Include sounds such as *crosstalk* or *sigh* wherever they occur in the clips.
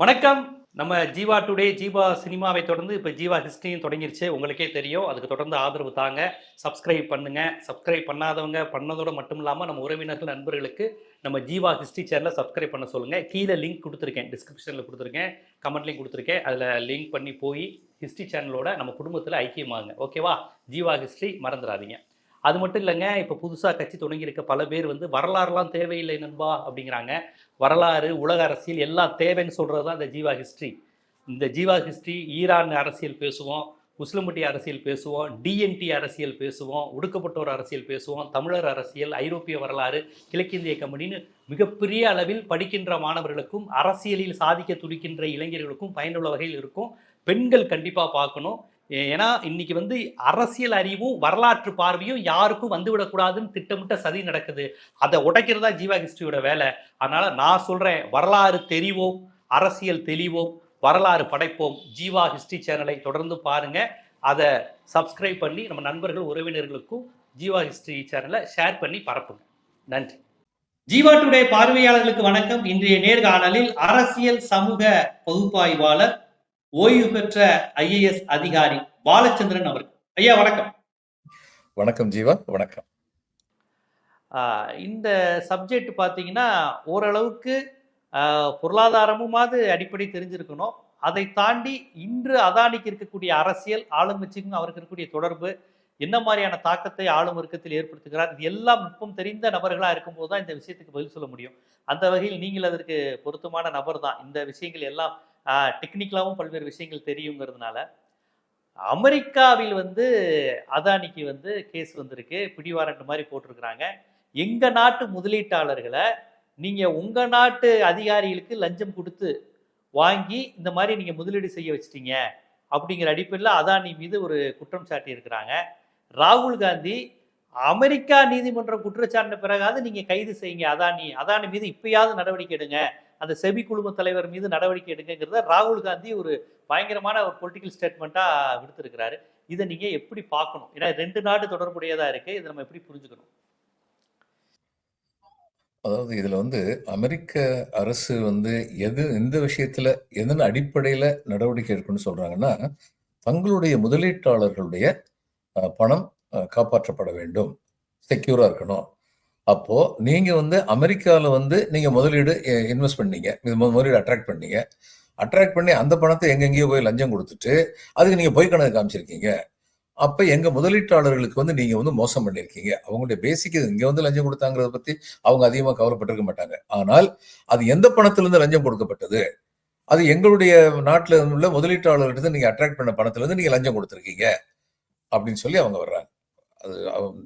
வணக்கம். நம்ம ஜீவா டுடே ஜீவா சினிமாவை தொடர்ந்து இப்போ ஜீவா ஹிஸ்ட்ரியும் தொடங்கிருச்சு. உங்களுக்கே தெரியும். அதுக்கு தொடர்ந்து ஆதரவு தாங்க. சப்ஸ்கிரைப் பண்ணுங்க. சப்ஸ்கிரைப் பண்ணாதவங்க பண்ணதோட மட்டும் இல்லாமல் நம்ம உறவினர்கள் நண்பர்களுக்கு நம்ம ஜீவா ஹிஸ்ட்ரி சேனலை சப்ஸ்கிரைப் பண்ண சொல்லுங்கள் கீழே லிங்க் கொடுத்துருக்கேன். டிஸ்கிரிப்ஷனில் கொடுத்துருக்கேன். கமெண்ட்லையும் கொடுத்துருக்கேன். அதில் லிங்க் பண்ணி போய் ஹிஸ்ட்ரி சேனலோட நம்ம குடும்பத்தில் ஐக்கியமாகுங்க ஓகேவா ஜீவா ஹிஸ்ட்ரி மறந்துடாதீங்க. அது மட்டும் இல்லைங்க. இப்போ புதுசாக கட்சி தொடங்கியிருக்க பல பேர் வந்து வரலாறுலாம் தேவையில்லை நண்பா அப்படிங்கிறாங்க. வரலாறு உலக அரசியல் எல்லாம் தேவைன்னு சொல்கிறது தான் இந்த ஜீவா ஹிஸ்ட்ரி இந்த ஜீவா ஹிஸ்ட்ரி ஈரான் அரசியல் பேசுவோம் முஸ்லிம்பட்டி அரசியல் பேசுவோம் டிஎன்டி அரசியல் பேசுவோம் ஒடுக்கப்பட்டோர் அரசியல் பேசுவோம் தமிழர் அரசியல் ஐரோப்பிய வரலாறு கிழக்கிந்திய கம்பெனின்னு மிகப்பெரிய அளவில் படிக்கின்ற மாணவர்களுக்கும் அரசியலில் சாதிக்க துடிக்கின்ற இளைஞர்களுக்கும் பயனுள்ள வகையில் இருக்கும். பெண்கள் கண்டிப்பாக பார்க்கணும். ஏன்னா இன்னைக்கு வந்து அரசியல் அறிவும் வரலாற்று பார்வையும் யாருக்கும் வந்துவிடக்கூடாதுன்னு திட்டமிட்ட சதி நடக்குது. அதை உடைக்கிறதா ஜீவா ஹிஸ்டரியோட வேலை. அதனால நான் சொல்றேன் வரலாறு தெரிவோம் அரசியல் தெளிவோம் வரலாறு படைப்போம். ஜீவா ஹிஸ்டரி சேனலை தொடர்ந்து பாருங்க. அதை சப்ஸ்கிரைப் பண்ணி நம்ம நண்பர்கள் உறவினர்களுக்கும் ஜீவா ஹிஸ்டரி சேனலை ஷேர் பண்ணி பரப்புங்க. நன்றி. ஜீவா டுடே பார்வையாளர்களுக்கு வணக்கம். இன்றைய நேர்காணலில் அரசியல் சமூக பகுப்பாய்வாளர் ஓய்வு பெற்ற ஐஏஎஸ் அதிகாரி பாலச்சந்திரன் அவர்கள் ஐயா வணக்கம். வணக்கம் ஜீவா. வணக்கம். இந்த சப்ஜெக்ட் பார்த்தீங்கன்னா ஓரளவுக்கு பொருளாதாரமுமாவது அடிப்படை தெரிஞ்சிருக்கணும். அதை தாண்டி இன்று அதானிக்கு இருக்கக்கூடிய அரசியல் ஆளுங்கட்சிக்கும் அவருக்கு இருக்கக்கூடிய தொடர்பு என்ன மாதிரியான தாக்கத்தை ஆளும் வர்க்கத்தில் ஏற்படுத்துகிறார் இது எல்லாம் நுட்பம் தெரிந்த நபர்களாக இருக்கும்போது தான் இந்த விஷயத்துக்கு பதில் சொல்ல முடியும். அந்த வகையில் நீங்கள் அதற்கு பொருத்தமான நபர் தான். இந்த விஷயங்கள் எல்லாம் டெக்னிக்கலாகவும் பல்வேறு விஷயங்கள் தெரியுங்கிறதுனால. அமெரிக்காவில் வந்து அதானிக்கு வந்து கேஸ் வந்திருக்கு. பிடிவாரண்ட் மாதிரி போட்டிருக்கிறாங்க. எங்கள் நாட்டு முதலீட்டாளர்களை நீங்கள் உங்கள் நாட்டு அதிகாரிகளுக்கு லஞ்சம் கொடுத்து வாங்கி இந்த மாதிரி நீங்கள் முதலீடு செய்ய வச்சிட்டீங்க அப்படிங்கிற அடிப்படையில் அதானி மீது ஒரு குற்றம் சாட்டி இருக்கிறாங்க ராகுல் காந்தி அமெரிக்கா நீதிமன்றம் குற்றச்சாட்டின பிறகாவது நீங்கள் கைது செய்யுங்க அதானி. அதானி மீது இப்பயாவது நடவடிக்கை எடுங்க. அந்த செபி குழும தலைவர் மீது நடவடிக்கை எடுங்கிறத ராகுல் காந்தி ஒரு பயங்கரமான ஒரு பொலிட்டிக்கல் ஸ்டேட்மெண்ட்டாக விடுத்திருக்கிறாரு. இதை நீங்கள் எப்படி பார்க்கணும்? ஏன்னா ரெண்டு நாடு தொடர்புடையதாக இருக்கு. இதை நம்ம எப்படி புரிஞ்சுக்கணும்? அதாவது இதில் வந்து அமெரிக்க அரசு வந்து எது எந்த விஷயத்தில் எதன் அடிப்படையில் நடவடிக்கை எடுக்கணும்னு சொல்கிறாங்கன்னா தங்களுடைய முதலீட்டாளர்களுடைய பணம் காப்பாற்றப்பட வேண்டும். செக்யூராக இருக்கணும். அப்போ நீங்க வந்து அமெரிக்காவில் வந்து நீங்க முதலீடு இன்வெஸ்ட் பண்ணீங்க. முதலீடு அட்ராக்ட் பண்ணீங்க. அட்ராக்ட் பண்ணி அந்த பணத்தை எங்கெங்கேயோ போய் லஞ்சம் கொடுத்துட்டு அதுக்கு நீங்க பொய் கணக்கு காமிச்சிருக்கீங்க. அப்ப எங்க முதலீட்டாளர்களுக்கு வந்து நீங்க வந்து மோசம் பண்ணிருக்கீங்க. அவங்களுடைய பேசிக் இங்க வந்து லஞ்சம் கொடுத்தாங்கிறத பத்தி அவங்க அதிகமாக கவலைப்பட்டிருக்க மாட்டாங்க. ஆனால் அது எந்த பணத்திலிருந்து லஞ்சம் கொடுக்கப்பட்டது? அது எங்களுடைய நாட்டில் உள்ள முதலீட்டாளர்கிட்ட நீங்க அட்ராக்ட் பண்ண பணத்திலிருந்து நீங்கள் நீங்க லஞ்சம் கொடுத்துருக்கீங்க. அப்படின்னு சொல்லி அவங்க வர்றாங்க. அது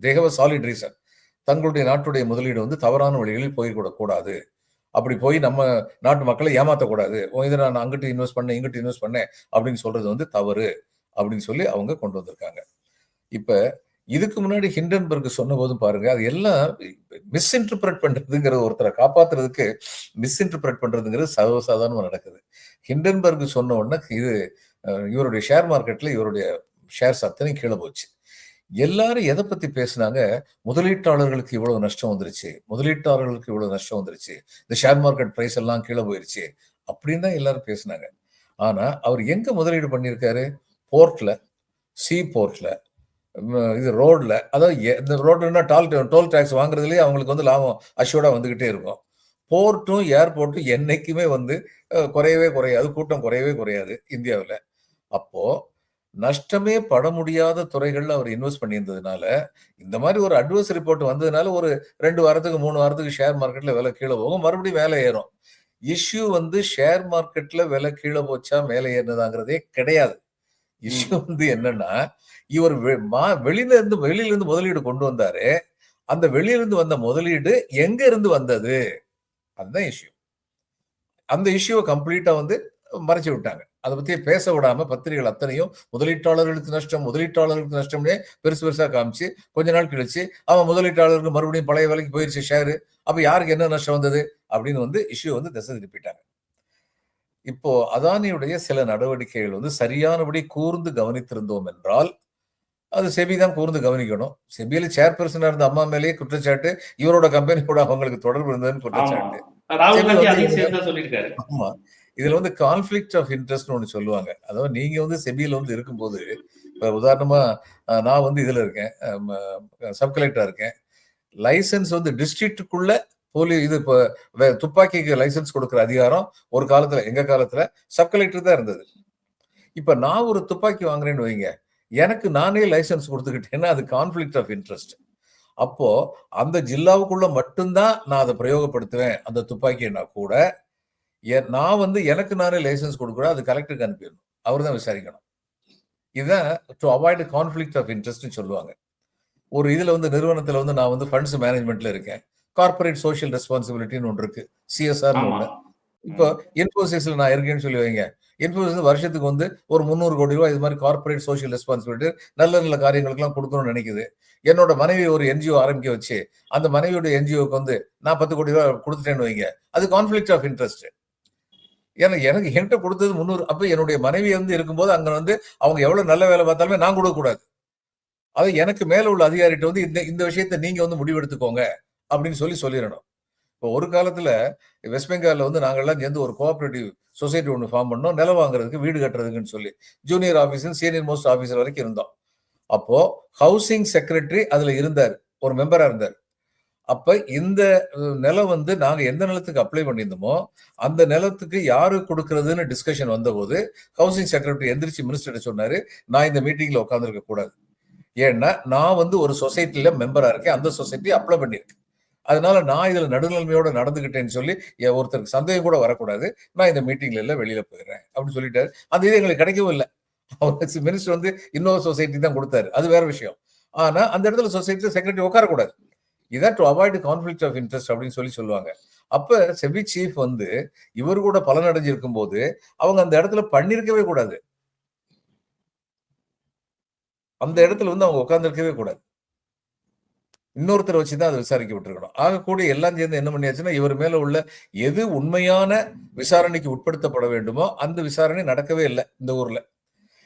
தேகவ சாலிட் ரீசன் தங்களுடைய நாட்டுடைய முதலீடு வந்து தவறான வழிகளில் போய்விடக் கூடாது. அப்படி போய் நம்ம நாட்டு மக்களை ஏமாற்றக்கூடாது இதை நான் அங்கிட்டு இன்வெஸ்ட் பண்ணேன் இங்கிட்டு இன்வெஸ்ட் பண்ணேன் அப்படின்னு சொல்றது வந்து தவறு அப்படின்னு சொல்லி அவங்க கொண்டு வந்திருக்காங்க. இப்போ இதுக்கு முன்னாடி ஹிண்டன்பர்க் சொன்ன போதும் பாருங்க அது எல்லாம் மிஸ்இன்டர்பிரட் பண்றதுங்கிறது ஒருத்தரை காப்பாத்துறதுக்கு மிஸ்இன்டர்பிரட் பண்றதுங்கிறது சர்வசாதாரணமாக நடக்குது. ஹிண்டன்பர்க் சொன்ன உடனே இது இவருடைய ஷேர் மார்க்கெட்ல இவருடைய ஷேர்ஸ் அத்தனை கீழே போச்சு. எல்லாரும் எதை பத்தி பேசுனாங்க? முதலீட்டாளர்களுக்கு இவ்வளவு நஷ்டம் வந்துருச்சு. முதலீட்டாளர்களுக்கு இவ்வளவு நஷ்டம் வந்துருச்சு. இந்த ஷேர் மார்க்கெட் பிரைஸ் எல்லாம் கீழே போயிருச்சு. அப்படின்னு தான் எல்லாரும் பேசுனாங்க. ஆனா அவர் எங்க முதலீடு பண்ணியிருக்காரு? போர்ட்ல சீ போர்ட்ல இது ரோட்ல அதாவது எ- இந்த ரோடுனா டால் டோல் டேக்ஸ் வாங்குறதுலேயே அவங்களுக்கு வந்து லாபம் அஷ்யூர்டா வந்துகிட்டே இருக்கும். போர்ட்டும் ஏர்போர்ட்டும் என்னைக்குமே வந்து குறையவே குறையாது. கூட்டம் குறையவே குறையாது இந்தியாவில். அப்போது நஷ்டமே பட முடியாத துறைகள்ல அவர் இன்வெஸ்ட் பண்ணியிருந்ததுனால இந்த மாதிரி ஒரு அட்வைஸ் ரிப்போர்ட் வந்ததுனால ஒரு ரெண்டு வாரத்துக்கு மூணு வாரத்துக்கு ஷேர் மார்க்கெட்ல விலை கீழே போகும். மறுபடியும் மேலே ஏறும். இஷ்யூ வந்து ஷேர் மார்க்கெட்ல விலை கீழே போச்சா மேலே ஏறினதாங்கிறதே கிடையாது. இஷ்யூ வந்து என்னன்னா இவர் வெளியில இருந்து வெளியில இருந்து முதலீடு கொண்டு வந்தாரு. அந்த வெளியில இருந்து வந்த முதலீடு எங்க இருந்து வந்தது? அதுதான் இஷ்யூ அந்த இஷ்யூவை கம்ப்ளீட்டா வந்து மறைச்சு விட்டாங்க. அதை பத்தி பேச விடாம பத்திரிகைகள் அத்தனையும் முதலீட்டாளர்களுக்கு நஷ்டம் முதலீட்டாளர்களுக்கு நஷ்டம்னே பெருசு பெருசா காமிச்சு கொஞ்ச நாள் கழிச்சு அவன் முதலீட்டாளருக்கு மறுபடியும் பழைய விலைக்கு போயிருச்சு ஷேரு அப்ப யாருக்கு என்ன நஷ்டம் வந்தது? அப்படின்னு வந்து இஷ்யூ வந்து திசை திருப்பிட்டாங்க. இப்போ அதானியுடைய சில நடவடிக்கைகள் வந்து சரியானபடி கூர்ந்து கவனித்திருந்தோம் என்றால் அது செபி தான் கூர்ந்து கவனிக்கணும். செபியில சேர்பர்சனா இருந்த அம்மா மேலேயே குற்றச்சாட்டு இவரோட கம்பெனி கூட அவங்களுக்கு தொடர்பு இருந்ததுன்னு குற்றச்சாட்டு. ஆமா. இதுல வந்து கான்ஃபிளிக்ட் ஆஃப் இன்ட்ரெஸ்ட்னு ஒன்று சொல்லுவாங்க. அதாவது நீங்க வந்து செபியில் வந்து இருக்கும்போது இப்போ உதாரணமா நான் வந்து இதுல இருக்கேன். சப் கலெக்டரா இருக்கேன். லைசன்ஸ் வந்து டிஸ்ட்ரிக்டுக்குள்ள போலி இது இப்போ வே- துப்பாக்கிக்கு லைசன்ஸ் கொடுக்குற அதிகாரம் ஒரு காலத்துல எங்க காலத்துல சப் கலெக்டர் தான் இருந்தது. இப்ப நான் ஒரு துப்பாக்கி வாங்குறேன்னு வைங்க. எனக்கு நானே லைசன்ஸ் கொடுத்துக்கிட்டேன்னா அது கான்ஃபிளிக்ட் ஆஃப் இன்ட்ரெஸ்ட் அப்போ அந்த ஜில்லாவுக்குள்ள மட்டும்தான் நான் அதை பிரயோகப்படுத்துவேன். அந்த துப்பாக்கியை நான் கூட. நான் வந்து எனக்கு நானே லைசன்ஸ் கொடுக்குறேன் அது கலெக்டருக்கு அனுப்பிடணும். அவர் தான் விசாரிக்கணும் இதுதான் டு அவாய்ட் கான்ஃபிளிக்ட் ஆஃப் இன்ட்ரெஸ்ட்னு சொல்லுவாங்க. ஒரு இதுல வந்து நிறுவனத்துல வந்து நான் வந்து ஃபண்ட்ஸ் மேனேஜ்மெண்ட்ல இருக்கேன். கார்ப்பரேட் சோஷியல் ரெஸ்பான்சிபிலிட்டின்னு ஒன்று இருக்கு. சிஎஸ்ஆர் ஆமா. ஒன்று இப்போ இன்ஃபோசிஸ்ல நான் இருக்கேன்னு சொல்லி வைங்க. இன்ஃபோசிஸ் வருஷத்துக்கு வந்து ஒரு முந்நூறு கோடி ரூபாய் இது மாதிரி கார்ப்பரேட் சோஷியல் ரெஸ்பான்சிபிலிட்டி நல்ல நல்ல காரியங்களுக்கெல்லாம் கொடுக்கணும்னு நினைக்குது. என்னோட மனைவி ஒரு என்ஜிஓ ஆரம்பிக்க வச்சு அந்த மனைவியோட என்ஜிஓக்கு வந்து நான் பத்து கோடி ரூபாய் கொடுத்துட்டேன்னு வைங்க. அது கான்ஃபிளிக்ட் ஆஃப் இன்ட்ரெஸ்ட் ஏன்னா எனக்கு என்கிட்ட கொடுத்தது முந்நூறு. அப்போ என்னுடைய மனைவி வந்து இருக்கும்போது அங்கே வந்து அவங்க எவ்வளோ நல்ல வேலை பார்த்தாலுமே நான் கொடுக்கக்கூடாது. அது எனக்கு மேலே உள்ள அதிகாரிகிட்ட வந்து இந்த இந்த விஷயத்தை நீங்கள் வந்து முடிவெடுத்துக்கோங்க அப்படின்னு சொல்லி சொல்லிடணும். இப்போ ஒரு காலத்தில் வெஸ்ட் பெங்காலில் வந்து நாங்கள்லாம் சேர்ந்து ஒரு கோஆப்ரேட்டிவ் சொசைட்டி ஒன்று ஃபார்ம் பண்ணோம். நிலம் வாங்குறதுக்கு வீடு கட்டுறதுக்குன்னு சொல்லி junior officer senior most officer வரைக்கும் இருந்தோம். அப்போது ஹவுசிங் செக்ரட்டரி அதில் இருந்தார். ஒரு மெம்பராக இருந்தார். அப்ப இந்த நிலம் வந்து நாங்க எந்த நிலத்துக்கு அப்ளை பண்ணியிருந்தோமோ அந்த நிலத்துக்கு யாரு கொடுக்கறதுன்னு டிஸ்கஷன் வந்தபோது ஹவுசிங் செக்ரட்டரி எந்திரிச்சு மினிஸ்டர் சொன்னாரு நான் இந்த மீட்டிங்ல உட்காந்துருக்க கூடாது. ஏன்னா நான் வந்து ஒரு சொசைட்டில மெம்பரா இருக்கேன். அந்த சொசைட்டி அப்ளை பண்ணியிருக்கேன் அதனால நான் இதுல நடுநிலைமையோட நடந்துகிட்டேன்னு சொல்லி ஒருத்தருக்கு சந்தேகம் கூட வரக்கூடாது. நான் இந்த மீட்டிங்ல எல்லாம் வெளியில போயிடுறேன் அப்படின்னு சொல்லிட்டாரு. அந்த இது எங்களுக்கு கிடைக்கவும் இல்லை. அவர் மினிஸ்டர் வந்து இன்னொரு சொசைட்டி தான் கொடுத்தாரு. அது வேற விஷயம். ஆனா அந்த இடத்துல சொசைட்டில செக்ரட்டரி உட்காரக்கூடாது. இதான் to avoid conflict of interest அப்படின்னு சொல்லி சொல்லுவாங்க. அப்ப செபி சீஃப் வந்து இவர் கூட பலனடைஞ்சிருக்கும் போது அவங்க அந்த இடத்துல பண்ணிருக்கவே கூடாது. அந்த இடத்துல வந்து அவங்க உட்காந்துருக்கவே கூடாது. இன்னொருத்தரை வச்சுதான் அதை விசாரிக்க விட்டுருக்கணும். ஆகக்கூடிய எல்லாம் சேர்ந்து என்ன பண்ணியாச்சுன்னா இவர் மேல உள்ள எது உண்மையான விசாரணைக்கு உட்படுத்தப்பட வேண்டுமோ அந்த விசாரணை நடக்கவே இல்லை இந்த ஊர்ல.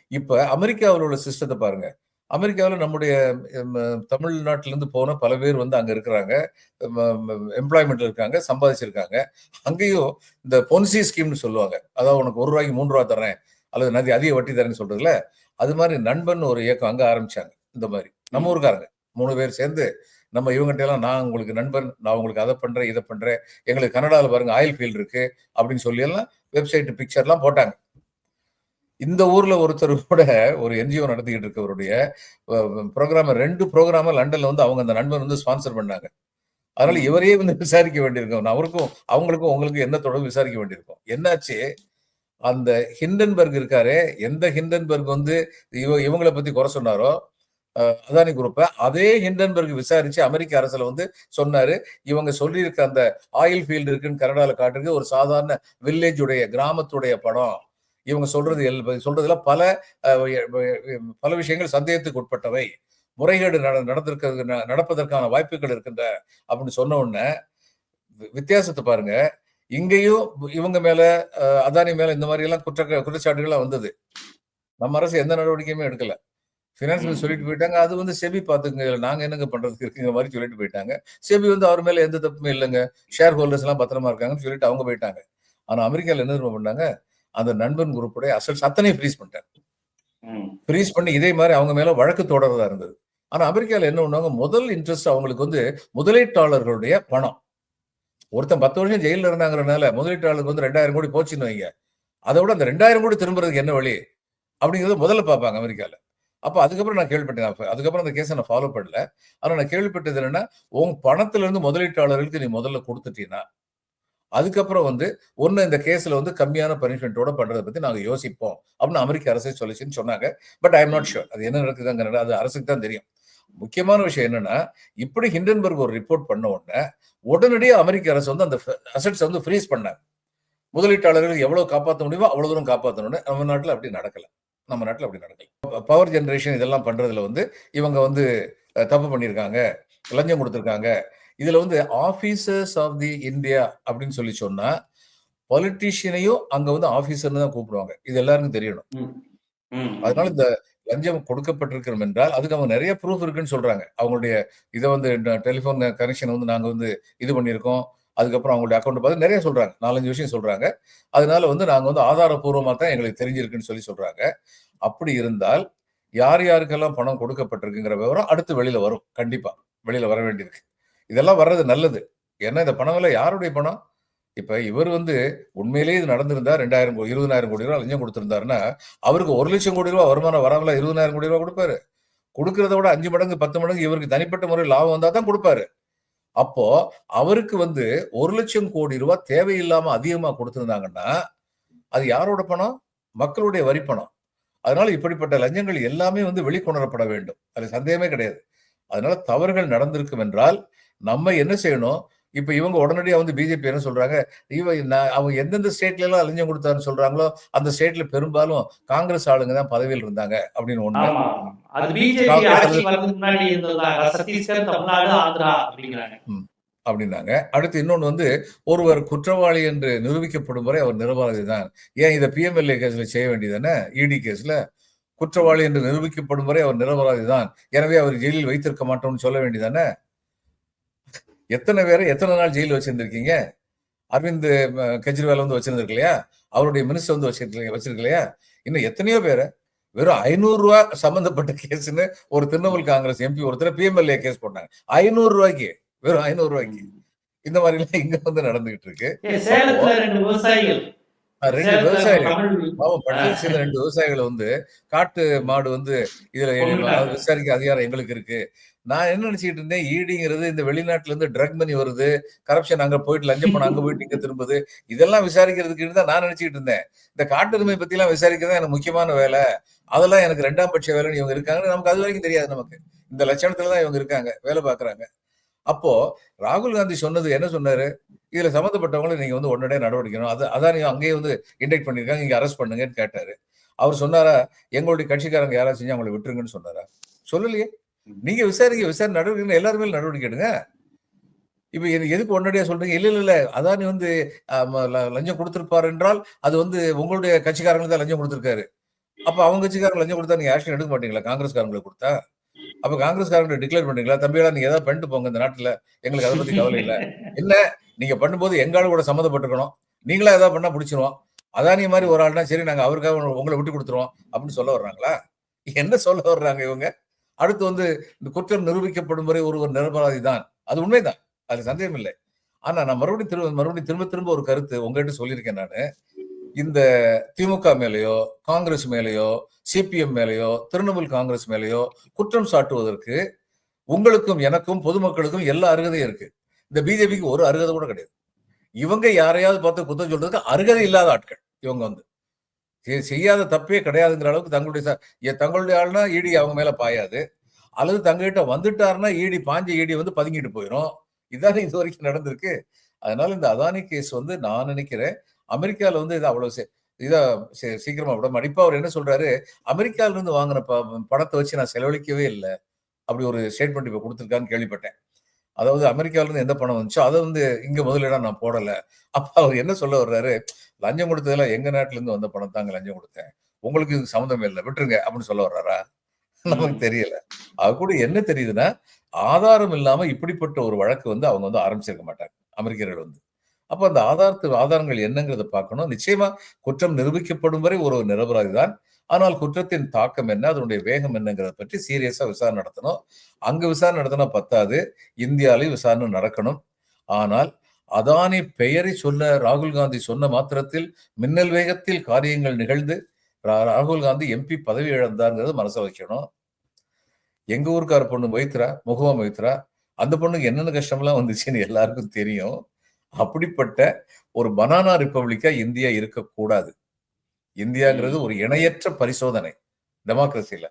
இப்ப அமெரிக்காவில் உள்ள சிஸ்டத்தை பாருங்க. அமெரிக்காவில் நம்முடைய தமிழ்நாட்டிலேருந்து போன பல பேர் வந்து அங்கே இருக்கிறாங்க. எம்ப்ளாய்மெண்ட்ல இருக்காங்க சம்பாதிச்சிருக்காங்க. அங்கேயும் இந்த பொன்சி ஸ்கீம்னு சொல்லுவாங்க. அதாவது உனக்கு ஒரு ரூபாய்க்கு மூணு ரூபா தரேன் அல்லது நதி அதிக வட்டி தரேன்னு சொல்றதுல அது மாதிரி நண்பன் ஒரு இயக்கம் அங்கே ஆரம்பிச்சாங்க. இந்த மாதிரி. நம்ம ஊருக்காரங்க. மூணு பேர் சேர்ந்து நம்ம இவங்ககிட்ட எல்லாம் நான் உங்களுக்கு நண்பன் நான் உங்களுக்கு அதை பண்றேன் இதை பண்றேன். எங்களுக்கு கனடாவில் பாருங்க ஆயில் ஃபீல்டு இருக்கு அப்படின்னு சொல்லி எல்லாம் வெப்சைட் பிக்சர்லாம் போட்டாங்க. இந்த ஊர்ல ஒருத்தர் கூட ஒரு என்ஜிஓ நடத்திக்கிட்டு இருக்கவருடைய ப்ரோக்ராம ரெண்டு ப்ரோக்ராம லண்டன்ல வந்து அவங்க அந்த நண்பன் வந்து ஸ்பான்சர் பண்ணாங்க. அதனால இவரையே வந்து விசாரிக்க வேண்டியிருக்கும். அவருக்கும் அவங்களுக்கும் உங்களுக்கும் என்ன தொடர்பு விசாரிக்க வேண்டியிருக்கும்? என்னாச்சு? அந்த ஹிண்டன்பர்க் இருக்காரே எந்த ஹிண்டன்பர்க் வந்து இவ இவங்களை பத்தி குறை சொன்னாரோ அதானி குரூப்பை அதே ஹிண்டன்பர்க் விசாரிச்சு அமெரிக்க அரசுல வந்து சொன்னாரு இவங்க சொல்லியிருக்க அந்த ஆயில் ஃபீல்டு இருக்குன்னு கனடால காட்டுறது ஒரு சாதாரண வில்லேஜ் உடைய கிராமத்துடைய படம். இவங்க சொல்றது எல்- சொல்றதுல பல பல விஷயங்கள் சந்தேகத்துக்கு உட்பட்டவை. முறைகேடு நட- நடந்திருக்கிறது நடப்பதற்கான வாய்ப்புகள் இருக்கின்ற அப்படின்னு சொன்ன உடனே வித்தியாசத்தை பாருங்க. இங்கேயும் இவங்க மேல அதானி மேல இந்த மாதிரி எல்லாம் குற்ற குற்றச்சாட்டுகள்லாம் வந்தது. நம்ம அரசு எந்த நடவடிக்கையுமே எடுக்கல. ஃபினான்ஸ். சொல்லிட்டு போயிட்டாங்க. அது வந்து செபி பாத்துங்க இதுல நாங்க என்னங்க பண்றதுக்கு இருக்குங்கிற மாதிரி சொல்லிட்டு போயிட்டாங்க. செபி வந்து அவர் மேல எந்த தப்புமே இல்லைங்க. ஷேர் ஹோல்டர்ஸ் எல்லாம் பத்திரமா இருக்காங்கன்னு சொல்லிட்டு அவங்க போயிட்டாங்க. ஆனா அமெரிக்கால என்ன பண்ணாங்க? அந்த நண்பன் குரூப்புடைய அசட்ஸ் அத்தனையும் ஃப்ரீஸ் பண்ணிட்டாங்க ம். ஃப்ரீஸ் பண்ணி இதே மாதிரி அவங்க மேல வழக்கு தொடர்றதா இருந்தது. ஆனா அமெரிக்கால என்ன பண்ணுவாங்க முதல் இன்ட்ரெஸ்ட் அவங்களுக்கு வந்து முதலீட்டாளர்களுடைய பணம். ஒருத்தன் பத்து வருஷம் ஜெயில இருந்தாங்கிறனால முதலீட்டாளருக்கு வந்து ரெண்டாயிரம் கோடி போச்சுன்னு வைங்க. அதை விட அந்த ரெண்டாயிரம் கோடி திரும்புறதுக்கு என்ன வழி? அப்படிங்கறத முதல்ல பார்ப்பாங்க அமெரிக்கால. அப்ப அதுக்கப்புறம் நான் கேள்விப்பட்டேன். அதுக்கப்புறம் அந்த கேஸை நான் ஃபாலோ பண்ணல. ஆனா நான் கேள்விப்பட்டது என்னன்னா உன் பணத்துல இருந்து முதலீட்டாளர்களுக்கு நீ முதல்ல கொடுத்துட்டீங்கன்னா அதுக்கப்புறம் வந்து ஒன்று இந்த கேஸில் வந்து கம்மியான பனிஷ்மெண்ட்டோட பண்ணுறதை பற்றி நாங்கள் யோசிப்போம் அப்படின்னு அமெரிக்க அரசே சொல்லிச்சுன்னு சொன்னாங்க. But I am not sure. அது என்ன நடக்குதுங்க அது அரசுக்கு தான் தெரியும். முக்கியமான விஷயம் என்னன்னா இப்படி ஹிண்டன்பர்க் ஒரு ரிப்போர்ட் பண்ண உடனே உடனடியாக அமெரிக்க அரசு வந்து அந்த அசட்ஸ் வந்து ஃப்ரீஸ் பண்ணாங்க. முதலீட்டாளர்கள் எவ்வளோ காப்பாற்ற முடியுமோ அவ்வளோ தூரம் காப்பாற்றணும்னு நம்ம நாட்டில் அப்படி நடக்கல. நம்ம நாட்டில் அப்படி நடக்கல. பவர் ஜென்ரேஷன் இதெல்லாம் பண்ணுறதுல வந்து இவங்க வந்து தப்பு பண்ணியிருக்காங்க லஞ்சம் கொடுத்துருக்காங்க இதுல வந்து ஆபீசர்ஸ் ஆஃப் தி இந்தியா அப்படின்னு சொல்லி சொன்னா பொலிட்டீஷியனையும் அங்க வந்து ஆபீசர்னு தான் கூப்பிடுவாங்க. இது எல்லாருக்கும் தெரியணும். அதனால இந்த லஞ்சம் கொடுக்கப்பட்டிருக்கிறோம் என்றால் அதுக்கு அவங்க நிறைய ப்ரூஃப் இருக்குன்னு சொல்றாங்க. அவங்களுடைய இதை வந்து டெலிஃபோன் கனெக்ஷன் வந்து நாங்க வந்து இது பண்ணியிருக்கோம். அதுக்கப்புறம் அவங்களுடைய அக்கௌண்ட் பார்த்து நிறைய சொல்றாங்க. நாலஞ்சு விஷயம் சொல்றாங்க. அதனால வந்து நாங்க வந்து ஆதாரபூர்வமா தான் எங்களுக்கு தெரிஞ்சிருக்குன்னு சொல்லி சொல்றாங்க. அப்படி இருந்தால் யார் யாருக்கெல்லாம் பணம் கொடுக்கப்பட்டிருக்குங்கிற விவரம் அடுத்து வெளியில வரும். கண்டிப்பா வெளியில வர வேண்டியிருக்கு. இதெல்லாம் வர்றது நல்லது. ஏன்னா இந்த பணம் எல்லாம் யாருடைய பணம்? இப்ப இவர் வந்து உண்மையிலேயே இது நடந்திருந்தா ரெண்டாயிரம் இருபதாயிரம் கோடி ரூபாய் லஞ்சம் கொடுத்திருந்தாருன்னா அவருக்கு ஒரு லட்சம் கோடி ரூபாய் வருமானம் வராமல இருபதாயிரம் கோடி ரூபாய் கொடுப்பாரு. கொடுக்கறத விட அஞ்சு மடங்கு பத்து மடங்கு இவருக்கு தனிப்பட்ட முறையில் லாபம் வந்தா தான் கொடுப்பாரு. அப்போ அவருக்கு வந்து ஒரு லட்சம் கோடி ரூபாய் தேவையில்லாம அதிகமா கொடுத்திருந்தாங்கன்னா அது யாரோட பணம்? மக்களுடைய வரி பணம். அதனால இப்படிப்பட்ட லஞ்சங்கள் எல்லாமே வந்து வெளிக்கொணரப்பட வேண்டும். அது சந்தேகமே கிடையாது. அதனால தவறுகள் நடந்திருக்கும் என்றால் நம்ம என்ன செய்யணும்? இப்ப இவங்க உடனடியா வந்து பிஜேபி என்ன சொல்றாங்க? இவ அவங்க எந்தெந்த ஸ்டேட்ல எல்லாம் லஞ்சம் கொடுத்தாருன்னு சொல்றாங்களோ அந்த ஸ்டேட்ல பெரும்பாலும் காங்கிரஸ் ஆளுங்க தான் பதவியில் இருந்தாங்க அப்படின்னு ஒண்ணு. அப்படின்னாங்க. அடுத்து இன்னொன்று வந்து ஒருவர் குற்றவாளி என்று நிரூபிக்கப்படும் வரை அவர் நிரபராதி தான். ஏன் இதை பிஎம்எல்ஏ கேஸ்ல செய்ய வேண்டியதானே இடி கேஸ்ல குற்றவாளி என்று நிரூபிக்கப்படும் வரை அவர் நிரபராதி தான். எனவே அவர் ஜெயிலில் வைத்திருக்க மாட்டோம்னு சொல்ல வேண்டியதானே எத்தனை பேரை எத்தனை நாள் ஜெயிலில் வச்சிருந்திருக்கீங்க? அரவிந்த் கெஜ்ரிவால் வந்து வச்சிருந்திருக்கு இல்லையா அவருடைய மினிஸ்டர் வந்து வச்சிருக்க வச்சிருக்கு இல்லையா இன்னும் எத்தனையோ பேரை? வெறும் ஐநூறு ரூபாய் சம்பந்தப்பட்ட கேஸ்னு ஒரு திரிணாமுல் காங்கிரஸ் எம்பி ஒருத்தர் பிஎம்எல்ஏ கேஸ் போட்டாங்க. ஐநூறு ரூபாய்க்கு வெறும் ஐநூறு ரூபாய்க்கு. இந்த மாதிரி எல்லாம் இங்க வந்து நடந்துகிட்டு இருக்கு. ரெண்டு விவசாயிகள். ரெண்டு விவசாயிகள். பாவம் ரெண்டு வந்து காட்டு மாடு வந்து இதுல விசாரிக்க அதிகாரம் எங்களுக்கு இருக்கு. நான் என்ன நினைச்சிட்டு இருந்தேன்? ஈடிங்கிறது இந்த வெளிநாட்டுல இருந்து ட்ரக் மணி வருது. கரப்ஷன் அங்க போயிட்டு லஞ்சம் பணம் அங்க போயிட்டு இங்க திரும்புது. இதெல்லாம் விசாரிக்கிறதுக்கு தான் நான் நினைச்சிட்டு இருந்தேன். இந்த காட்டுரிமை பத்தி எல்லாம் விசாரிக்கிறது எனக்கு முக்கியமான வேலை. அதெல்லாம் எனக்கு ரெண்டாம் பட்ச வேலைன்னு இவங்க இருக்காங்கன்னு நமக்கு அது வரைக்கும் தெரியாது நமக்கு. இந்த லட்சணத்துல தான் இவங்க இருக்காங்க வேலை பாக்குறாங்க அப்போ ராகுல் காந்தி சொன்னது என்ன சொன்னாரு? இதுல சம்மந்தப்பட்டவங்களை நீங்க வந்து உடனடியாக நடவடிக்கணும். அது அதான் நீங்க அங்கேயே வந்து இன்டெக்ட் பண்ணிருக்காங்க இங்க அரெஸ்ட் பண்ணுங்கன்னு கேட்டாரு. அவர் சொன்னாரா எங்களுடைய கட்சிக்காரங்க யாராவது செஞ்சு அவங்களை விட்டுருங்கன்னு சொன்னாரா? சொல்லலையே. நீங்க விசாரிக்க விசாரணை நடவடிக்கை எல்லாருமே நடவடிக்கை எடுங்க. இப்ப எதுக்கு உடனடியா சொல்றீங்க? இல்ல இல்ல இல்ல. அதானி வந்து லஞ்சம் கொடுத்திருப்பார் என்றால் அது வந்து உங்களுடைய கட்சிக்காரங்களுக்கு தான் லஞ்சம் கொடுத்திருக்காரு. அப்ப அவங்க கட்சிக்காரங்க லஞ்சம் கொடுத்தா நீங்க ஆக்ஷன் எடுக்க மாட்டீங்களா? காங்கிரஸ்காரங்களுக்கு கொடுத்தா? அப்ப காங்கிரஸ்காரங்க டிக்ளேர் பண்ணீங்களா தம்பிகளா நீங்க ஏதாவது பண்ணிட்டு போங்க இந்த நாட்டுல. எங்களுக்கு அதை பத்தி கவலை இல்ல. என்ன? நீங்க பண்ணும்போது எங்காலும் கூட சம்மந்தப்பட்டிருக்கணும் நீங்களா ஏதாவது பண்ணா பிடிச்சிருவோம். அதானி மாதிரி ஒரு ஆள்னா சரி நாங்க அவருக்காக உங்களை விட்டு கொடுத்துருவோம். அப்படின்னு சொல்ல வர்றாங்களா? என்ன சொல்ல வர்றாங்க இவங்க? அடுத்து வந்து இந்த குற்றம் நிரூபிக்கப்படும் வரை ஒருவர் நிரபராதி தான். அது உண்மைதான். அது சந்தேகம் இல்லை ஆனா நான் மறுபடியும் திரும்ப மறுபடியும் திரும்ப திரும்ப ஒரு கருத்து உங்ககிட்ட சொல்லியிருக்கேன் நான். இந்த திமுக மேலேயோ காங்கிரஸ் மேலேயோ சிபிஎம் மேலேயோ திரிணாமுல் காங்கிரஸ் மேலேயோ குற்றம் சாட்டுவதற்கு உங்களுக்கும் எனக்கும் பொதுமக்களுக்கும் எல்லா அருகதையும் இருக்கு. இந்த பிஜேபிக்கு ஒரு அருகதை கூட கிடையாது. இவங்க யாரையாவது பார்த்து குத்தம் சொல்றதுக்கு அருகதை இல்லாத ஆட்கள் இவங்க வந்து. செய்யாத தப்பே கிடையாதுங்கிற அளவுக்கு தங்களுடைய தங்களுடைய ஆள்னா ஈடி அவங்க மேல பாயாது. அல்லது தங்ககிட்ட வந்துட்டாருன்னா ஈடி பாஞ்ச ஈடி வந்து பதுங்கிட்டு போயிடும் இதானே இது வரைக்கும் நடந்திருக்கு. அதனால இந்த அதானி கேஸ் வந்து நான் நினைக்கிறேன் அமெரிக்கால வந்து இது அவ்வளவு சீ- இதா சீக்கிரமா விட மடிப்பா அவர் என்ன சொல்றாரு? அமெரிக்கால இருந்து வாங்கின ப- வச்சு நான் செலவழிக்கவே இல்லை. அப்படி ஒரு ஸ்டேட்மெண்ட் இப்ப கொடுத்துருக்கான்னு கேள்விப்பட்டேன். அதாவது அமெரிக்கால இருந்து எந்த பணம் வந்துச்சோ அதை வந்து இங்க முதலீடா நான் போடல. அப்ப அவர் என்ன சொல்ல வர்றாரு? லஞ்சம் கொடுத்ததெல்லாம் எங்க நாட்டுல இருந்து வந்த பணம் தாங்க லஞ்சம் கொடுத்தேன். உங்களுக்கு இது சம்மந்தம் இல்லை விட்டுருங்க அப்படின்னு சொல்ல வர்றாரா? *laughs* நமக்கு தெரியல. அது கூட என்ன தெரியுதுன்னா ஆதாரம் இல்லாம இப்படிப்பட்ட ஒரு வழக்கு வந்து அவங்க வந்து ஆரம்பிச்சிருக்க மாட்டாங்க அமெரிக்கர்கள் வந்து. அப்ப அந்த ஆதாரத்து ஆதாரங்கள் என்னங்கிறத பார்க்கணும். நிச்சயமா குற்றம் நிரூபிக்கப்படும் வரை ஒரு நிரபராதி தான் ஆனால் குற்றத்தின் தாக்கம் என்ன? அதனுடைய வேகம் என்னங்கிறத பற்றி சீரியஸாக விசாரணை நடத்தணும். அங்கே விசாரணை நடத்தினா பத்தாது. இந்தியாவிலையும் விசாரணை நடக்கணும். ஆனால் அதானி பெயரை சொல்ல ராகுல் காந்தி சொன்ன மாத்திரத்தில் மின்னல் வேகத்தில் காரியங்கள் நிகழ்ந்து ரா- ராகுல் காந்தி எம்பி பதவி இழந்தாருங்கிறது மனசை வைக்கணும். எங்கள் ஊருக்கார பொண்ணு மைத்ரா முகமா மைத்ரா அந்த பொண்ணுக்கு என்னென்ன கஷ்டம்லாம் வந்துச்சுன்னு எல்லாருக்கும் தெரியும். அப்படிப்பட்ட ஒரு பனானா ரிப்பப்ளிக்கா இந்தியா இருக்கக்கூடாது. இந்தியாங்கிறது ஒரு இணையற்ற பரிசோதனை டெமோக்ரஸில.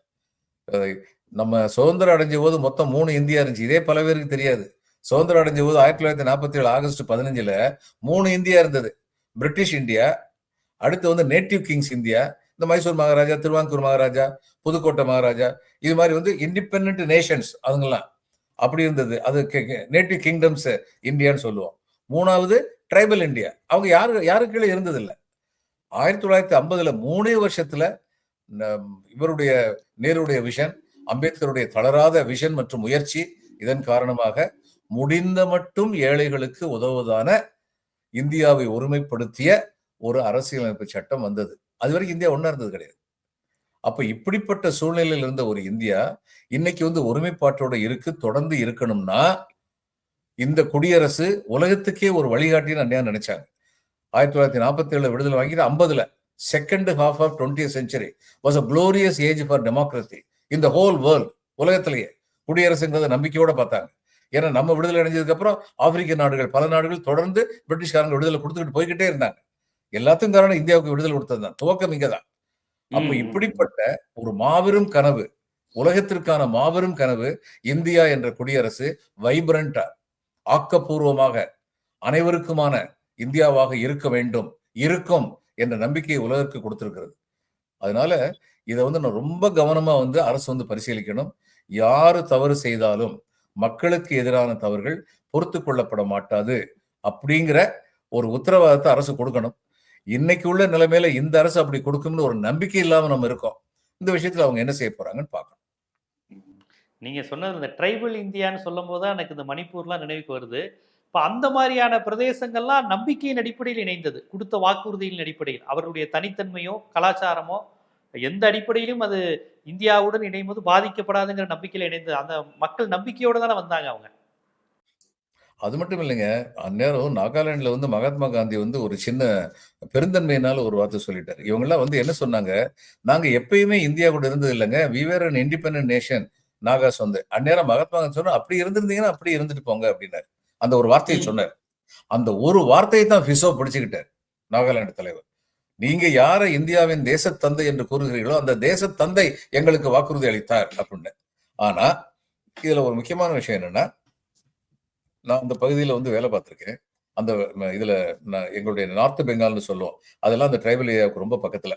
நம்ம சுதந்திரம் அடைஞ்ச போது மொத்தம் மூணு இந்தியா இருந்துச்சு. இதே பல பேருக்கு தெரியாது. சுதந்திரம் அடைஞ்ச போது ஆயிரத்தி தொள்ளாயிரத்தி நாற்பத்தி ஏழு ஆகஸ்ட் பதினஞ்சுல மூணு இந்தியா இருந்தது. பிரிட்டிஷ் இந்தியா அடுத்து வந்து நேட்டிவ் கிங்ஸ் இந்தியா இந்த மைசூர் மகாராஜா திருவாங்கூர் மகாராஜா புதுக்கோட்டை மகாராஜா இது மாதிரி வந்து இண்டிபெண்ட் நேஷன்ஸ் அதுங்கெல்லாம். அப்படி இருந்தது. அது நேட்டிவ் கிங்டம்ஸ் இந்தியான்னு சொல்லுவோம். மூணாவது ட்ரைபல் இந்தியா. அவங்க யாரு யாருக்கு கீழே இருந்தது இல்ல ஆயிரத்தி தொள்ளாயிரத்தி ஐம்பதுல மூணே வருஷத்துல நம் இவருடைய நேருடைய விஷன் அம்பேத்கருடைய தளராத விஷன் மற்றும் முயற்சி இதன் காரணமாக முடிந்த மட்டும் ஏழைகளுக்கு உதவுவதான இந்தியாவை ஒருமைப்படுத்திய ஒரு அரசியலமைப்பு சட்டம் வந்தது. அது வரைக்கும் இந்தியா ஒன்றா இருந்தது கிடையாது. அப்ப இப்படிப்பட்ட சூழ்நிலையில் இருந்த ஒரு இந்தியா இன்னைக்கு வந்து ஒருமைப்பாட்டோட இருக்கு தொடர்ந்து இருக்கணும்னா இந்த குடியரசு உலகத்துக்கே ஒரு வழிகாட்டின்னு அன்னையா நினைச்சாங்க. ஆயிரத்தி தொள்ளாயிரத்தி நாற்பத்தி ஏழுல விடுதலை வாங்கிட்டு ஐம்பதுல second half of twenty century was a glorious age for democracy இந்த ஹோல் வேர்ல்ட் உலகத்திலேயே. குடியரசுங்கிறத நம்பிக்கையோட பார்த்தாங்க. ஏன்னா நம்ம விடுதலை அடைஞ்சதுக்கு அப்புறம் ஆப்பிரிக்க நாடுகள் பல நாடுகள் தொடர்ந்து பிரிட்டிஷ்காரங்க விடுதலை கொடுத்துக்கிட்டு போய்கிட்டே இருந்தாங்க. எல்லாத்துக்கும் காரணம் இந்தியாவுக்கு விடுதலை கொடுத்தது தான் துவக்கம் இங்கதான். அப்ப ம். இப்படிப்பட்ட ஒரு மாபெரும் கனவு உலகத்திற்கான மாபெரும் கனவு இந்தியா என்ற குடியரசு வைப்ரண்டா ஆக்கப்பூர்வமாக அனைவருக்குமான இந்தியாவாக இருக்க வேண்டும் இருக்கும் என்ற நம்பிக்கையை உலகிற்கு கொடுத்திருக்கிறது. அதனால இதை வந்து நான் ரொம்ப கவனமா வந்து அரசு வந்து பரிசீலிக்கணும். யாரு தவறு செய்தாலும் மக்களுக்கு எதிரான தவறுகள் பொறுத்து கொள்ளப்பட மாட்டாது அப்படிங்கிற ஒரு உத்தரவாதத்தை அரசு கொடுக்கணும். இன்னைக்கு உள்ள நிலைமையில இந்த அரசு அப்படி கொடுக்கும்னு ஒரு நம்பிக்கை இல்லாம நம்ம இருக்கோம். இந்த விஷயத்துல அவங்க என்ன செய்ய போறாங்கன்னு பார்க்கணும். நீங்க சொன்னது இந்த ட்ரைபல் இந்தியான்னு சொல்லும் போதுதான் எனக்கு இந்த மணிப்பூர்லாம் நினைவுக்கு வருது. இப்போ அந்த மாதிரியான பிரதேசங்கள்லாம் நம்பிக்கையின் அடிப்படையில் இணைந்தது. கொடுத்த வாக்குறுதியின் அடிப்படையில். அவர்களுடைய தனித்தன்மையோ கலாச்சாரமோ எந்த அடிப்படையிலும் அது இந்தியாவுடன் இணையும் போது பாதிக்கப்படாதுங்கிற நம்பிக்கையில் இணைந்தது. அந்த மக்கள் நம்பிக்கையோடு தானே வந்தாங்க அவங்க. அது மட்டும் இல்லைங்க. அந்நேரம் நாகாலாண்டில் வந்து மகாத்மா காந்தி வந்து ஒரு சின்ன பெருந்தன்மையினால ஒரு வார்த்தை சொல்லிட்டார். இவங்கெல்லாம் வந்து என்ன சொன்னாங்க? நாங்கள் எப்பயுமே இந்தியா கூட இருந்தது இல்லைங்க. We were an independent nation Nagas வந்து அந்நேரம் மகாத்மா காந்தி சொன்னால் அப்படி இருந்திருந்தீங்கன்னா அப்படி இருந்துட்டு போங்க அப்படின்னாரு. அந்த ஒரு வார்த்தையை. சொன்னார். அந்த ஒரு வார்த்தையை தான் பிசோ பிடிச்சுக்கிட்டார் நாகாலாந்து தலைவர். நீங்க யாரை இந்தியாவின் தேசத்தந்தை என்று கூறுகிறீர்களோ அந்த தேசத்தந்தை எங்களுக்கு வாக்குறுதி அளித்தார் அப்படின்னு. ஆனா இதுல ஒரு முக்கியமான விஷயம் என்னன்னா நான் அந்த பகுதியில வந்து வேலை பார்த்திருக்கேன். அந்த இதுல எங்களுடைய நார்த் பெங்கால்னு சொல்லுவோம். அதெல்லாம் அந்த ட்ரைபல் ஏரியாவுக்கு ரொம்ப பக்கத்துல.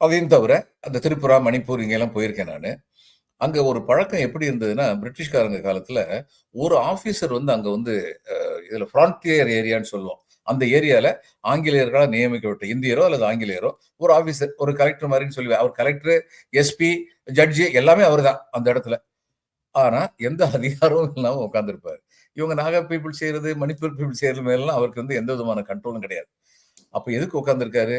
அதையும் தவிர அந்த திரிபுரா மணிப்பூர் இங்கெல்லாம் போயிருக்கேன் நான். அங்க ஒரு பழக்கம் எப்படி இருந்ததுன்னா பிரிட்டிஷ்காரங்க காலத்துல ஒரு ஆபீசர் வந்து அங்க வந்து இதில் இதுல ஃப்ரான்டியர் ஏரியான்னு சொல்லுவோம். அந்த ஏரியால ஆங்கிலேயர்களால் நியமிக்கப்பட்ட இந்தியரோ அல்லது ஆங்கிலேயரோ ஒரு ஆபீசர் ஒரு கலெக்டர் மாதிரின்னு சொல்லி அவர் கலெக்டர் எஸ்பி ஜட்ஜி எல்லாமே அவர்தான் அந்த இடத்துல. ஆனா எந்த அதிகாரமும் இல்லாமல் உட்காந்துருப்பார் இவங்க நாகா பீப்புள் செய்யறது மணிப்பூர் பீப்புள் செய்யறது மேலாம் அவருக்கு வந்து எந்த விதமான கண்ட்ரோலும் கிடையாது. அப்ப எதுக்கு உட்காந்துருக்காரு